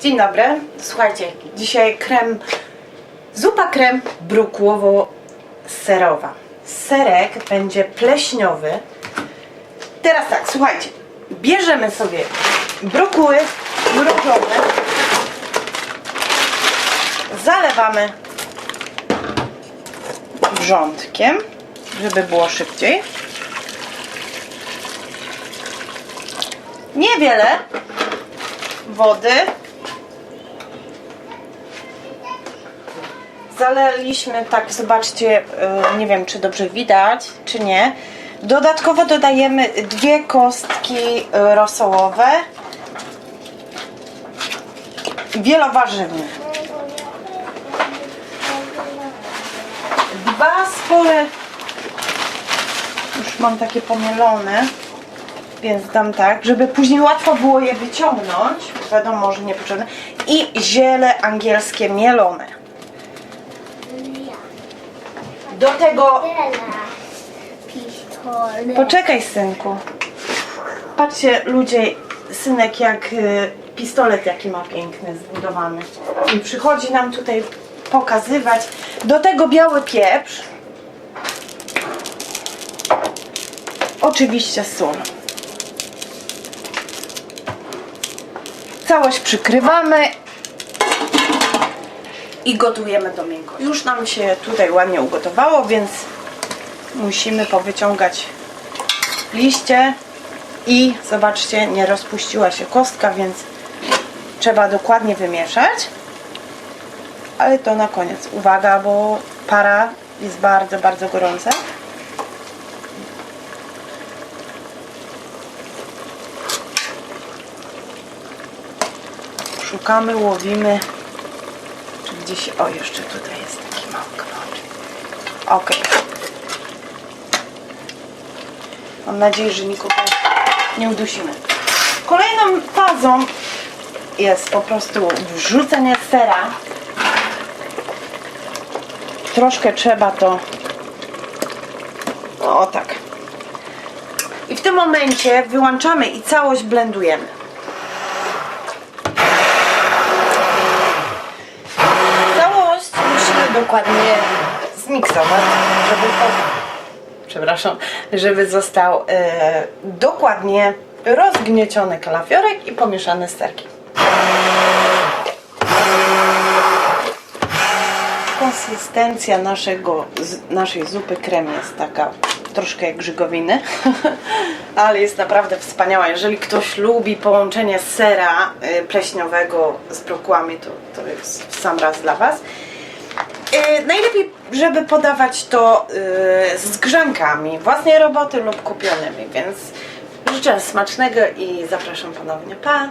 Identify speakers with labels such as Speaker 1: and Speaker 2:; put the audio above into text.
Speaker 1: Dzień dobry. Słuchajcie, dzisiaj krem, zupa krem brukłowo-serowa. Serek będzie pleśniowy. Teraz tak, słuchajcie, bierzemy sobie brokuły mrożone, zalewamy wrzątkiem, żeby było szybciej. Niewiele wody. Zaleliśmy tak, zobaczcie, y, nie wiem czy dobrze widać, czy nie. Dodatkowo dodajemy dwie kostki y, rosołowe. Wielowarzywne. Dwa spore, już mam takie pomielone, więc dam tak, żeby później łatwo było je wyciągnąć. Wiadomo, że niepotrzebne. I ziele angielskie mielone. Do tego. Poczekaj, synku. Patrzcie, ludzie, synek, jak y, pistolet jaki ma piękny, zbudowany. I przychodzi nam tutaj pokazywać. Do tego biały pieprz. Oczywiście sól. Całość przykrywamy i gotujemy do miękko. Już nam się tutaj ładnie ugotowało, więc musimy powyciągać liście i zobaczcie, nie rozpuściła się kostka, więc trzeba dokładnie wymieszać. Ale to na koniec. Uwaga, bo para jest bardzo, bardzo gorąca. Szukamy, łowimy. O, jeszcze tutaj jest taki mały. Ok. Mam nadzieję, że nikogo nie udusimy. Kolejną fazą jest po prostu wrzucenie sera. Troszkę trzeba to. O tak. I w tym momencie wyłączamy i całość blendujemy. Całość musimy dokładnie zmiksować, żeby przepraszam, żeby został e, dokładnie rozgnieciony kalafiorek i pomieszany z serkiem. Konsystencja naszego, z, naszej zupy krem jest taka troszkę jak grzygowiny, ale jest naprawdę wspaniała. Jeżeli ktoś lubi połączenie sera e, pleśniowego z brokułami, to, to jest w sam raz dla Was. Yy, najlepiej, żeby podawać to yy, z grzankami własnej roboty lub kupionymi, więc życzę smacznego i zapraszam ponownie. Pa!